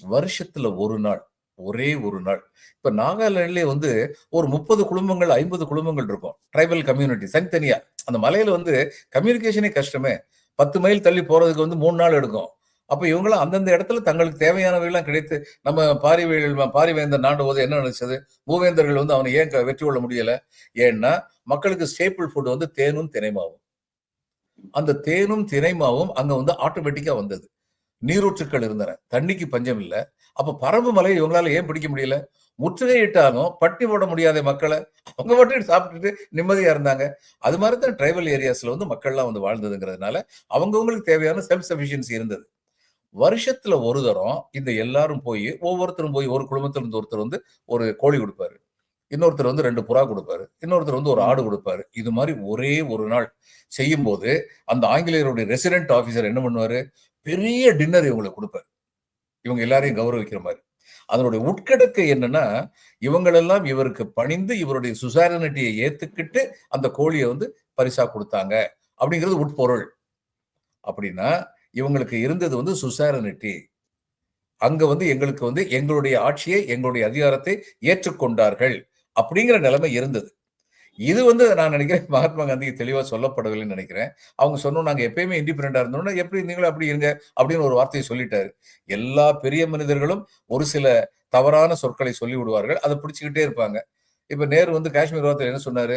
வருஷத்துல ஒரு நாள் ஒரே ஒரு நாள். இப்ப நாகாலாண்ட்லயே வந்து ஒரு முப்பது குடும்பங்கள் ஐம்பது குடும்பங்கள் இருக்கும். ட்ரைபல் கம்யூனிட்டி தனித்தனியா. அந்த மலையில வந்து கம்யூனிகேஷனே கஷ்டமே. பத்து மைல் தள்ளி போறதுக்கு வந்து மூணு நாள் எடுக்கும். அப்ப இவங்களாம் அந்தந்த இடத்துல தங்களுக்கு தேவையானவையெல்லாம் கிடைத்து நம்ம பாரிவேல் பாரிவேந்தர் நாண்டு போது என்ன நினைச்சது? மூவேந்தர்கள் வந்து அவனை ஏன் வெற்றி கொள்ள முடியல? ஏன்னா மக்களுக்கு ஸ்டேபிள் ஃபுட் வந்து தேனும் தினைமாவும். அந்த தேனும் தினைமாவும் அங்க வந்து ஆட்டோமேட்டிக்கா வந்தது. நீரூற்றுக்கள் இருந்தன. தண்ணிக்கு பஞ்சம் இல்லை. அப்ப பரம்பு மலையை இவங்களால ஏன் பிடிக்க முடியல? முற்றுகையிட்டாலும் பட்டி போட முடியாத மக்களை. அவங்க மட்டும் சாப்பிட்டுட்டு நிம்மதியா இருந்தாங்க. அது மாதிரி தான் ட்ரைபல் ஏரியாஸ்ல வந்து மக்கள்லாம் வந்து வாழ்ந்ததுங்கிறதுனால அவங்கவுங்களுக்கு தேவையான செல்ஃப் சஃபிஷியன்சி இருந்தது. வருஷத்துல ஒரு தரம் இந்த எல்லாரும் போய் ஒவ்வொருத்தரும் போய் ஒரு குடும்பத்துல இருந்து ஒருத்தர் வந்து ஒரு கோழி கொடுப்பாரு. இன்னொருத்தர் வந்து ரெண்டு புறா கொடுப்பாரு. இன்னொருத்தர் வந்து ஒரு ஆடு கொடுப்பாரு. இது மாதிரி ஒரே ஒரு நாள் செய்யும் போது அந்த ஆங்கிலேயருடைய ரெசிடென்ட் ஆபீசர் என்ன பண்ணுவாரு? பெரிய டின்னர் இவங்களுக்கு கொடுப்பாரு. இவங்க எல்லாரையும் கௌரவிக்கிற மாதிரி. அதனுடைய உட்கடக்கை என்னன்னா இவங்களெல்லாம் இவருக்கு பணிந்து இவருடைய சுசாரனிட்டியை ஏத்துக்கிட்டு அந்த கோழியை வந்து பரிசா கொடுத்தாங்க அப்படிங்கிறது உட்பொருள். அப்படின்னா இவங்களுக்கு இருந்தது வந்து சுசாரனிட்டி அங்க வந்து எங்களுக்கு வந்து எங்களுடைய ஆட்சியை எங்களுடைய அதிகாரத்தை ஏற்றுக்கொண்டார்கள் அப்படிங்கிற நிலைமை இருந்தது. இது வந்து நான் நினைக்கிறேன் *laughs* மகாத்மா காந்திக்கு தெளிவாக சொல்லப்படவில்லைன்னு நினைக்கிறேன். அவங்க சொன்னோம் நாங்கள் எப்பயுமே இண்டிபெண்டாக இருந்தோம்னா எப்படி நீங்களும் அப்படி இருங்க அப்படின்னு ஒரு வார்த்தையை சொல்லிட்டாரு. எல்லா பெரிய மனிதர்களும் ஒரு சில தவறான சொற்களை சொல்லி விடுவார்கள். அதை பிடிச்சிக்கிட்டே இருப்பாங்க. இப்போ நேரு வந்து காஷ்மீர் விவகாரத்தில் என்ன சொன்னார்?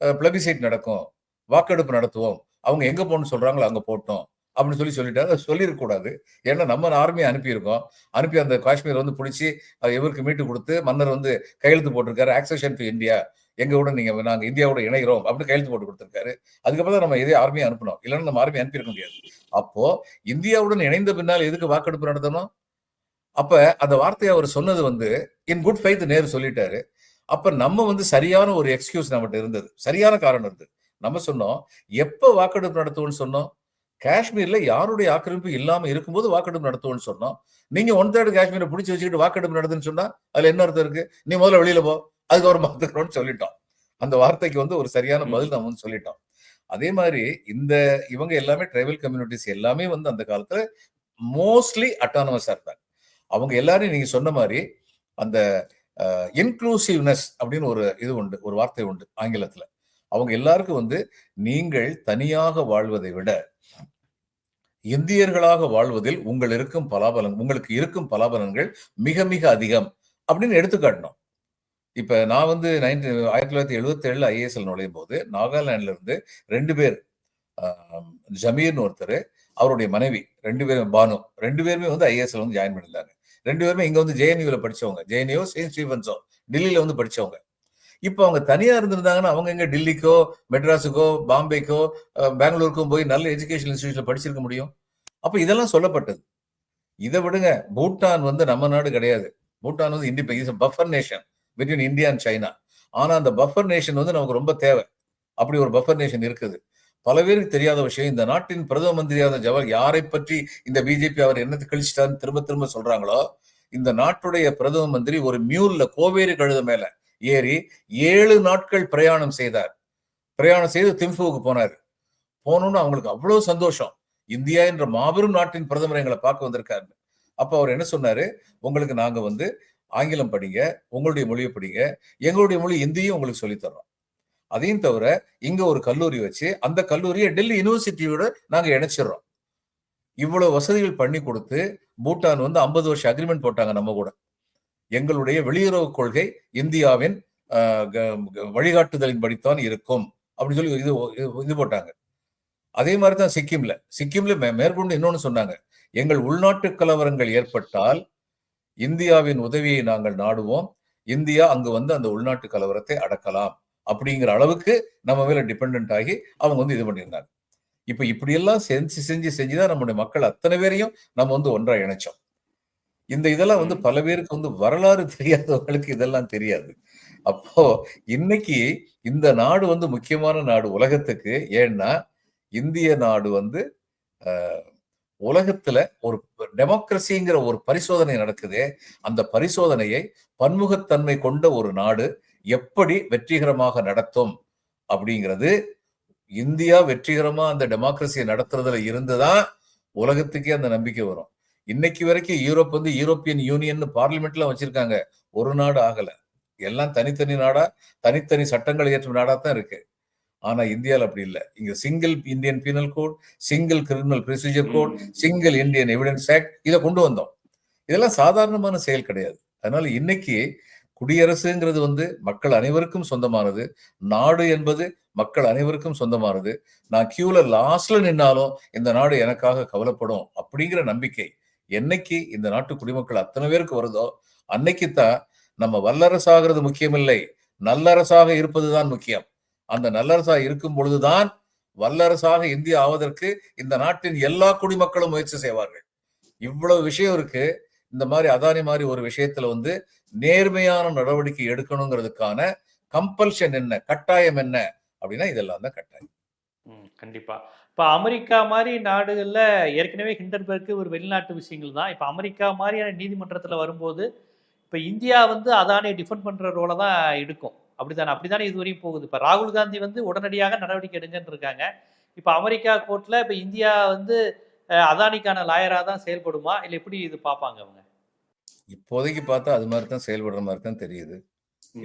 பிளபிசைட் நடக்கும். வாக்கெடுப்பு நடத்துவோம். அவங்க எங்கே போகணும்னு சொல்கிறாங்களோ அங்கே போட்டோம் அப்படின்னு சொல்லி சொல்லிட்டாரு. அதை சொல்லியிருக்கக்கூடாது. ஏன்னா நம்ம ஆர்மியை அனுப்பியிருக்கோம். அனுப்பி அந்த காஷ்மீர் வந்து பிடிச்சி அதை இவருக்கு மீட்டு கொடுத்து மன்னர் வந்து கையெழுத்து போட்டிருக்காரு. ஆக்சஷன் டு இந்தியா எங்களோட கூட நீங்க நாங்கள் இந்தியாவோட இணைகிறோம் அப்படின்னு கையெழுத்து போட்டு கொடுத்துருக்காரு. அதுக்கப்புறம் தான் நம்ம இதே ஆர்மியை அனுப்பணும் இல்லைன்னா நம்ம ஆர்மி அனுப்பியிருக்க முடியாது. அப்போ இந்தியாவுடன் இணைந்த பின்னால் எதுக்கு வாக்கெடுப்பு நடத்தணும்? அப்ப அந்த வார்த்தையை அவர் சொன்னது வந்து இன் குட் ஃபைத் நேரு சொல்லிட்டாரு. அப்ப நம்ம வந்து சரியான ஒரு எக்ஸ்கியூஸ் நம்மகிட்ட இருந்தது. சரியான காரணம் இருந்தது. நம்ம சொன்னோம் எப்ப வாக்கெடுப்பு நடத்துவோம்னு சொன்னோம்? காஷ்மீர்ல யாருடைய ஆக்கிரமிப்பு இல்லாம இருக்கும்போது வாக்கெடுப்பு நடத்துவோம்னு சொன்னோம். நீங்க ஒன் தேர்ட் காஷ்மீரை பிடிச்சி வச்சுக்கிட்டு வாக்கெடுப்பு நடத்துன்னு சொன்னா அதுல என்ன அர்த்தம் இருக்கு? நீ முதல்ல வெளியில போ. அதுக்கு ஒரு மாத்துக்கிறோம்னு சொல்லிட்டோம். அந்த வார்த்தைக்கு வந்து ஒரு சரியான பதில் நம்ம வந்து சொல்லிட்டோம். அதே மாதிரி இந்த இவங்க எல்லாமே ட்ரைபல் கம்யூனிட்டிஸ் எல்லாமே வந்து அந்த காலத்துல மோஸ்ட்லி அட்டானமஸா இருந்தாங்க. அவங்க எல்லாரும் நீங்க சொன்ன மாதிரி அந்த இன்க்ளூசிவ்னஸ் அப்படின்னு ஒரு இது உண்டு ஒரு வார்த்தை உண்டு ஆங்கிலத்துல. அவங்க எல்லாருக்கும் வந்து நீங்கள் தனியாக வாழ்வதை விட இந்தியர்களாக வாழ்வதில் உங்கள் இருக்கும் பலாபலன் உங்களுக்கு இருக்கும் பலாபலன்கள் மிக மிக அதிகம் அப்படின்னு எடுத்துக்காட்டணும். இப்போ நான் வந்து நைன்டி ஆயிரத்தி தொள்ளாயிரத்தி எழுபத்தி ஏழில் ஐஏஎஸ்எல் நுழையும் போது நாகாலாந்துல ரெண்டு பேர் ஜமீர்னு ஒருத்தர் அவருடைய மனைவி ரெண்டு பேரும் பானு ரெண்டு பேருமே வந்து ஐஏஎஸ்எல் வந்து ஜாயின் பண்ணியிருந்தாங்க. ரெண்டு பேருமே இங்கே வந்து ஜேஎன்யூவில் படிச்சவங்க. ஜேஎன்யூ செயின்ட் ஸ்டீஃபன்ஸோ டெல்லியில் வந்து படிச்சவங்க. இப்போ அவங்க தனியாக இருந்திருந்தாங்கன்னா அவங்க எங்க? டெல்லிக்கோ மெட்ராஸுக்கோ பாம்பேக்கோ பெங்களூருக்கோ பெங்களூருக்கும் போய் நல்ல எஜுகேஷன் இன்ஸ்டியூஷனில் படிச்சிருக்க முடியும். அப்போ இதெல்லாம் சொல்லப்பட்டது. இதை விடுங்க பூட்டான் வந்து நம்ம நாடு கிடையாது. பூட்டான் வந்து independent buffer nation between India and China ஆனா அந்த பஃபர் நேஷன் வந்து நமக்கு ரொம்ப தேவை. அப்படி ஒரு பஃபர் நேஷன் இருக்குது. பல பேருக்கு தெரியாத விஷயம் இந்த நாட்டின் பிரதம மந்திரியான ஜவஹர் யாரை பற்றி இந்த பிஜேபி அவர் என்னத்தை கழிச்சிட்டான்னு திரும்ப திரும்ப சொல்றாங்களோ இந்த நாட்டுடைய பிரதம மந்திரி ஒரு மியூல்ல கோவேரி கழுத மேல ஏறி ஏழு நாட்கள் பிரயாணம் செய்தார். பிரயாணம் செய்து திம்புவுக்கு போனார். போனோம்னு அவங்களுக்கு அவ்வளவு சந்தோஷம். இந்தியா என்ற மாபெரும் நாட்டின் பிரதமர் எங்களை பார்க்க வந்திருக்காரு அப்ப அவர் என்ன சொன்னாரு? உங்களுக்கு நாங்க வந்து ஆங்கிலம் படிங்க உங்களுடைய மொழியை படிங்க எங்களுடைய மொழி இந்தியும் உங்களுக்கு சொல்லித்தரோம் அதையும் தவிர இங்க ஒரு கல்லூரி வச்சு அந்த கல்லூரியை டெல்லி யூனிவர்சிட்டியோட நாங்க இணைச்சிடுறோம். இவ்வளவு வசதிகள் பண்ணி கொடுத்து பூட்டான் வந்து ஐம்பது வருஷம் அக்ரிமெண்ட் போட்டாங்க நம்ம கூட. எங்களுடைய வெளியுறவு கொள்கை இந்தியாவின் க- வழிகாட்டுதலின் படித்தான் இருக்கும் அப்படின்னு சொல்லி இது இது போட்டாங்க. அதே மாதிரி தான் சிக்கிம்ல. சிக்கிம்ல மே- மேற்கொண்டு இன்னொன்னு சொன்னாங்க. எங்கள் உள்நாட்டு கலவரங்கள் ஏற்பட்டால் இந்தியாவின் உதவியை நாங்கள் நாடுவோம். இந்தியா அங்கு வந்து அந்த உள்நாட்டு கலவரத்தை அடக்கலாம் அப்படிங்கிற அளவுக்கு நம்ம மேல டிபெண்ட் ஆகி அவங்க வந்து இது பண்ணியிருந்தாங்க. இப்ப இப்படியெல்லாம் செஞ்சு செஞ்சு செஞ்சுதான் நம்முடைய மக்கள் அத்தனை பேரையும் நம்ம வந்து ஒன்றா இணைச்சோம். இந்த இதெல்லாம் வந்து. பல பேருக்கு வந்து வரலாறு தெரியாதவங்களுக்கு இதெல்லாம் தெரியாது. அப்போ இன்னைக்கு இந்த நாடு வந்து முக்கியமான நாடு உலகத்துக்கு. ஏன்னா இந்திய நாடு வந்து அஹ், உலகத்துல ஒரு டெமோக்ரஸிங்கிற ஒரு பரிசோதனை நடக்குதே அந்த பரிசோதனையை பன்முகத்தன்மை கொண்ட ஒரு நாடு எப்படி வெற்றிகரமாக நடத்தும் அப்படிங்கிறது இந்தியா வெற்றிகரமா அந்த டெமோக்ரஸியை நடத்துறதுல இருந்துதான் உலகத்துக்கே அந்த நம்பிக்கை வரும். இன்னைக்கு வரைக்கும் யூரோப் வந்து யூரோப்பியன் யூனியன் பார்லிமெண்ட்ல வச்சிருக்காங்க. ஒரு நாடு ஆகல. எல்லாம் தனித்தனி நாடா தனித்தனி சட்டங்கள் இயற்றும் நாடா தான் இருக்கு. ஆனா இந்தியால அப்படி இல்லை. இங்க single Indian Penal Code single Criminal Procedure Code single Indian Evidence Act இதை கொண்டு வந்தோம். இதெல்லாம் சாதாரணமான செயல் கிடையாது. அதனால இன்னைக்கு குடியரசுங்கிறது வந்து மக்கள் அனைவருக்கும் சொந்தமானது நாடு என்பது மக்கள் அனைவருக்கும் சொந்தமானது. நான் கியூல லாஸ்ட்ல நின்னாலும் இந்த நாடு எனக்காக கவலைப்படும் அப்படிங்கிற நம்பிக்கை என்னைக்கு இந்த நாட்டு குடிமக்கள் அத்தனை பேருக்கு வருதோ அன்னைக்கு தான் நம்ம வல்லரசாகிறது முக்கியமில்லை நல்லரசாக இருப்பதுதான் முக்கியம். அந்த நல்லரசா இருக்கும் பொழுதுதான் வல்லரசாக இந்தியா ஆவதற்கு இந்த நாட்டின் எல்லா குடிமக்களும் முயற்சி செய்வார்கள். இவ்வளவு விஷயம் இருக்கு. இந்த மாதிரி அதானி மாதிரி ஒரு விஷயத்துல வந்து நேர்மையான நடவடிக்கை எடுக்கணுங்கிறதுக்கான கம்பல்ஷன் என்ன கட்டாயம் என்ன அப்படின்னா இதெல்லாம் தான் கட்டாயம். கண்டிப்பா. இப்ப அமெரிக்கா மாதிரி நாடுகள்ல ஏற்கனவே ஹிண்டன்பர்க் ஒரு வெளிநாட்டு விஷயங்கள் தான். இப்ப அமெரிக்கா மாதிரியான நீதிமன்றத்துல வரும்போது இப்ப இந்தியா வந்து அதானே டிஃபெண்ட் பண்ற ரோலை தான் எடுக்கும். அப்படிதானே அப்படிதானே இதுவரையும் போகுது. இப்ப ராகுல் காந்தி வந்து உடனடியாக நடவடிக்கை எடுங்கன்னு இருக்காங்க இப்ப அமெரிக்கா கோர்ட்ல இப்ப இந்தியா வந்து அதானிக்கான லாயரா தான் செயல்படுமா? இல்ல எப்படி இது பார்ப்பாங்க அவங்க? இப்போதைக்கு பார்த்தா அது மாதிரி தான் செயல்படுற மாதிரி தான் தெரியுது.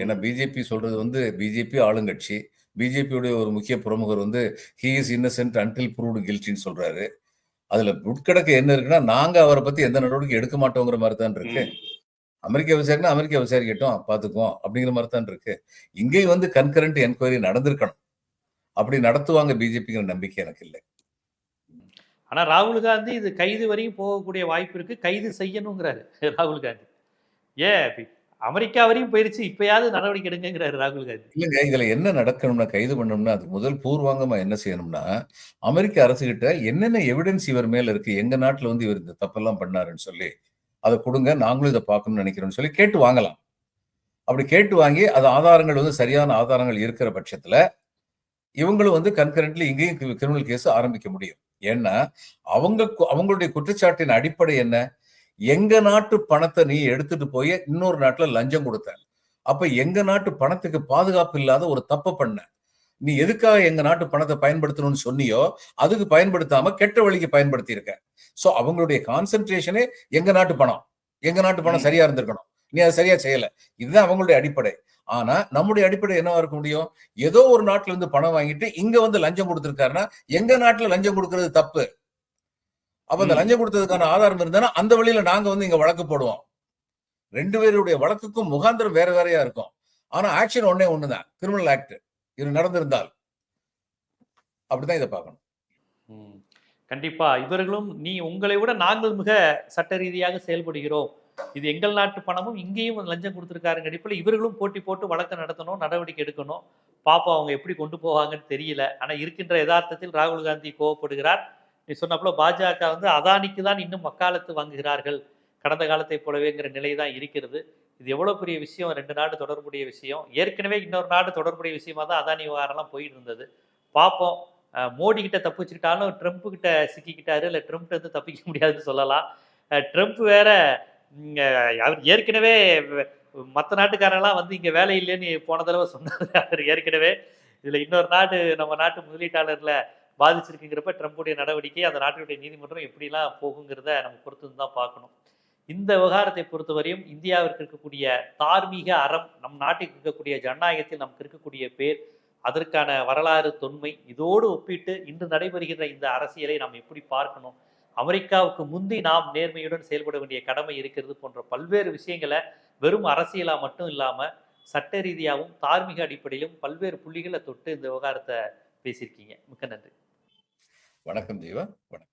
ஏன்னா பிஜேபி சொல்றது வந்து பிஜேபி ஆளுங்கட்சி. பிஜேபியுடைய ஒரு முக்கிய பிரமுகர் வந்து he is innocent until proved கில்ட்டின்னு சொல்றாரு. அதுல உட்கடக்கு என்ன இருக்குன்னா நாங்க அவரை பத்தி எந்த நடவடிக்கை எடுக்க மாட்டோங்கிற மாதிரி தான் இருக்கு. அமெரிக்கா விசாரினா அமெரிக்கா விசாரிக்கட்டும் பார்த்துக்குவோம் அப்படிங்கிற மாதிரி தான் இருக்கு. இங்கேயும் வந்து கன்கரண்ட் என்கொயரி நடந்திருக்கணும். அப்படி நடத்துவாங்க பிஜேபிங்கிற நம்பிக்கை எனக்கு இல்லை. ஆனா ராகுல் காந்தி இது கைது வரையும் போகக்கூடிய வாய்ப்பு இருக்கு. கைது செய்யணுங்கிறாரு *laughs* ராகுல் காந்தி. ஏன் இப்ப அமெரிக்கா வரையும் போயிருச்சு இப்பயாவது நடவடிக்கை எடுங்கிறாரு ராகுல் காந்தி. இல்லைங்க இதுல என்ன நடக்கணும்னா கைது பண்ணணும்னா அதுக்கு முதல் பூர்வாங்கமா என்ன செய்யணும்னா அமெரிக்க அரசுகிட்ட என்னென்ன எவிடன்ஸ் இவர் மேல இருக்கு எங்க நாட்டுல வந்து இவர் இந்த தப்பெல்லாம் பண்ணாருன்னு சொல்லி அதை கொடுங்க நாங்களும் இதை பார்க்கணும்னு நினைக்கிறோம்னு சொல்லி கேட்டு வாங்கலாம். அப்படி கேட்டு வாங்கி அது ஆதாரங்கள் வந்து சரியான ஆதாரங்கள் இருக்கிற பட்சத்தில் இவங்களும் வந்து கன்கரண்ட்லி இங்கேயும் கிரிமினல் கேஸ் ஆரம்பிக்க முடியும். ஏன்னா அவங்க கு- அவங்களுடைய குற்றச்சாட்டின் அடிப்படை என்ன? எங்க நாட்டு பணத்தை நீ எடுத்துட்டு போய் இன்னொரு நாட்டில் லஞ்சம் கொடுத்த. அப்ப எங்க நாட்டு பணத்துக்கு பாதுகாப்பு இல்லாத ஒரு தப்பை பண்ண. நீ எதுக்காக எங்க நாட்டு பணத்தை பயன்படுத்தணும்னு சொன்னியோ அதுக்கு பயன்படுத்தாம கெட்ட வழிக்கு பயன்படுத்தி இருக்க சோ அவங்களுடைய கான்சென்ட்ரேஷனே எங்க நாட்டு பணம். எங்க நாட்டு பணம். சரியா இருந்திருக்கணும். நீ அதை சரியா செய்யல. இதுதான் அவங்களுடைய அடிப்படை. ஆனா நம்முடைய அடிப்படை என்னவா இருக்க முடியும்? ஏதோ ஒரு நாட்டுல இருந்து பணம் வாங்கிட்டு இங்க வந்து லஞ்சம் கொடுத்திருக்காருன்னா எங்க நாட்டுல லஞ்சம் கொடுக்கறது தப்பு? அப்ப அந்த. லஞ்சம் கொடுத்ததுக்கான ஆதாரம் இருந்தானா அந்த வழியில நாங்க வந்து இங்க வழக்கு போடுவோம். ரெண்டு பேருடைய வழக்குக்கும் முகாந்திரம் வேற வேறையா இருக்கும். ஆனா ஆக்ஷன் ஒன்னே ஒண்ணுதான். கிரிமினல் ஆக்ட் இது நடந்திருந்தால் அப்படிதான் இதை பார்க்கணும். கண்டிப்பா இவர்களும் நீ உங்களை விட நாங்கள் மிக சட்ட ரீதியாக செயல்படுகிறோம். இது எங்கள் நாட்டு பணமும் இங்கேயும் லஞ்சம் கொடுத்துருக்காருங்க அடிப்பில் இவர்களும் போட்டி போட்டு வழக்கு நடத்தணும் நடவடிக்கை எடுக்கணும். பாப்பா அவங்க எப்படி கொண்டு போவாங்கன்னு தெரியல. ஆனா இருக்கின்ற யதார்த்தத்தில் ராகுல் காந்தி கோவப்படுகிறார். நீ சொன்னப்பல பாஜக வந்து அதானிக்கு தான் இன்னும் மக்காலத்து வாங்குகிறார்கள். கடந்த காலத்தை போலவேங்கிற நிலை தான் இருக்கிறது. இது எவ்வளோ பெரிய விஷயம்? ரெண்டு நாடு தொடர்புடைய விஷயம். ஏற்கனவே இன்னொரு நாடு தொடர்புடைய விஷயமா தான் அதானி விவகாரம்லாம் போயிட்டு இருந்தது பார்ப்போம் மோடி கிட்ட தப்பிச்சுக்கிட்டாலும் ட்ரம்ப் கிட்ட சிக்கிக்கிட்டாரு. இல்லை ட்ரம்ப் வந்து தப்பிக்க முடியாதுன்னு சொல்லலாம். ட்ரம்ப் வேற அவர் ஏற்கனவே மற்ற நாட்டுக்காரெல்லாம் வந்து இங்கே வேலை இல்லைன்னு போன தடவை சொன்னார். அவர் ஏற்கனவே இதில் இன்னொரு நாடு நம்ம நாட்டு முதலீட்டாளரில் பாதிச்சிருக்குங்கிறப்ப ட்ரம்ப்புடைய நடவடிக்கை அந்த நாட்டினுடைய நீதிமன்றம் எப்படிலாம் போகுங்கிறத நம்ம பொறுத்து தான் பார்க்கணும். இந்த விவகாரத்தை பொறுத்தவரையும் இந்தியாவிற்கு இருக்கக்கூடிய தார்மீக அறம் நம் நாட்டிற்கு இருக்கக்கூடிய ஜனநாயகத்தில் நமக்கு இருக்கக்கூடிய பேர் அதற்கான வரலாறு தொன்மை இதோடு ஒப்பிட்டு இன்று நடைபெறுகின்ற இந்த அரசியலை நாம் எப்படி பார்க்கணும்? அமெரிக்காவுக்கு முந்தி நாம் நேர்மையுடன் செயல்பட வேண்டிய கடமை இருக்கிறது போன்ற பல்வேறு விஷயங்களை வெறும் அரசியலா மட்டும் இல்லாம சட்ட ரீதியாகவும் தார்மீக அடிப்படையிலும் பல்வேறு புள்ளிகளை தொட்டு இந்த விவகாரத்தை பேசியிருக்கீங்க. மிக்க நன்றி. வணக்கம் தேவா. வணக்கம்.